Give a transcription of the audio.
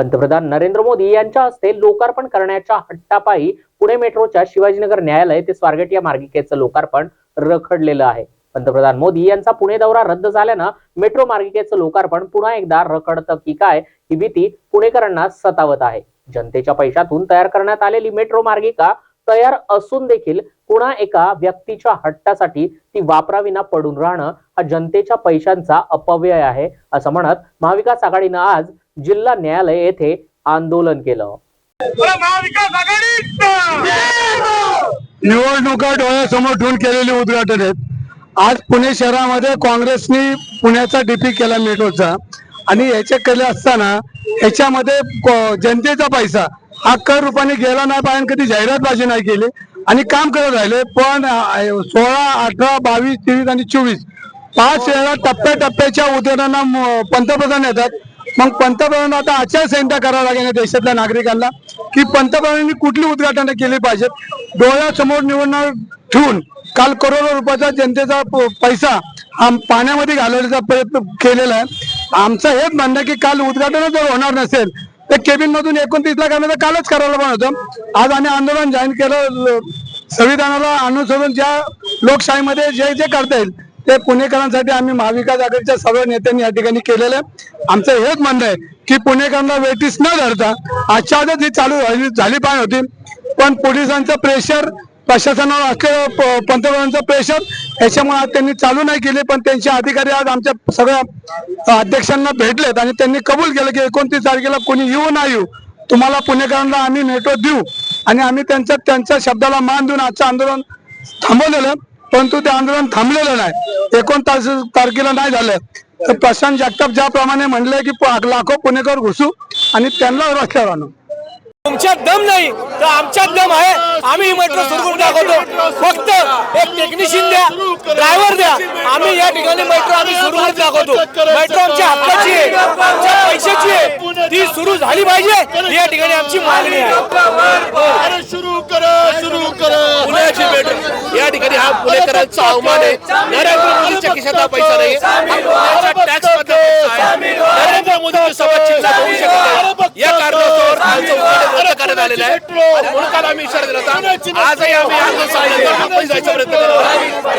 पंतप्रधान नरेंद्र मोदी यांच्या हस्ते लोकार्पण करण्याच्या हट्टापायी पुणे मेट्रोच्या शिवाजीनगर न्यायालय ते स्वारगेट या मार्गिकेचं लोकार्पण रखडलेलं आहे. पंतप्रधान मोदी यांचा पुणे दौरा रद्द झाल्यानं मेट्रो मार्गिकेचं लोकार्पण पुन्हा एकदा रखडतं की काय ही भीती पुणेकरांना सतावत आहे. जनतेच्या पैशातून तयार करण्यात आलेली मेट्रो मार्गिका तयार असून देखील पुन्हा एका व्यक्तीच्या हट्टासाठी ती वापराविना पडून राहणं हा जनतेच्या पैशांचा अपव्यय आहे असं म्हणत महाविकास आघाडीनं आज जिल्हा न्यायालय येथे आंदोलन केलं. निवडणुका डोळ्यासमोर ठेवून केलेले उद्घाटन आहेत. आज पुणे शहरामध्ये काँग्रेसनी पुण्याचा डीपी केला मेट्रोचा आणि याचे केले असताना याच्यामध्ये जनतेचा पैसा हा कर रूपाने गेला नाही पाहिजे कधी जाहिरातबाजी नाही केली. आणि काम करत राहिले पण सोळा अठरा बावीस तेवीस आणि चोवीस पाच वेळा टप्प्याटप्प्याच्या म- पंतप्रधान येतात. मग पंतप्रधान आता आचारसंहिता करावं लागेल या देशातल्या नागरिकांना की पंतप्रधानांनी कुठली उद्घाटनं केली पाहिजेत डोळ्यासमोर निवडणूक ठेवून काल करोडो रुपयाचा जनतेचा पैसा हा पाण्यामध्ये घालवण्याचा प्रयत्न केलेला आहे. आमचं हेच म्हणणं की काल उद्घाटन जर होणार नसेल तर केबिन मधून एकोणतीस लाख आम्ही कालच करायला पण होतं. आज आम्ही आंदोलन जाहीर केलं संविधानाला अनुसरून ज्या लोकशाहीमध्ये जे जे करता येईल ते पुणेकरांसाठी आम्ही महाविकास आघाडीच्या सर्व नेत्यांनी या ठिकाणी केलेलं आहे. आमचं हेच म्हणणं आहे की पुणेकरांना वेटीस न धरता आजच्या ही चालू झाली पाहिजे होती. पण पोलिसांचं प्रेशर प्रशासनावर असलेलं पंतप्रधानांचं प्रेशर याच्यामुळे आज त्यांनी चालू नाही केले. पण त्यांचे अधिकारी आज आमच्या सगळ्या अध्यक्षांना भेटलेत आणि त्यांनी कबूल केलं की एकोणतीस तारखेला कोणी येऊ ना येऊ तुम्हाला पुणेकरांना आम्ही नेटवर्क देऊ. आणि आम्ही त्यांच्या त्यांच्या शब्दाला मान देऊन आजचं आंदोलन थांबवलेलं परंतु ते आंदोलन थांबलेलं नाही. एकोणतास तारखेला नाही झालं. तर प्रशांत जगताप ज्याप्रमाणे म्हणले की लाखो पुणेकर घुसू आणि त्यांना रस्त्यावर आणू तुमच्यात दम नाही. तर आमच्यात दम आहे. आम्ही मेट्रो सुरू करून दाखवतो. फक्त एक टेक्निशियन द्या ड्रायव्हर द्या. आम्ही या ठिकाणी मेट्रो आम्ही सुरू करून दाखवतो. मेट्रो आमच्या हक्काची आहे. आमच्या पैशाची आहे. ती सुरू झाली पाहिजे. या ठिकाणी आमची मागणी आहे अरे सुरू करा सुरू करा पुण्याची मेट्रो या ठिकाणी पुणेकरांचा अवमान आहे नरेंद्र मोदीच्या खिशात हा पैसा नाही. टॅक्स नरेंद्र सोबत चिंता होऊ शकत नाही. या कारणास्तव आमचं उद्घाटन रद्द करण्यात आलेलं आहे. म्हणून काल आम्ही इशारा दिला होता. आजही आम्ही आंदोलन जायचा प्रयत्न करतो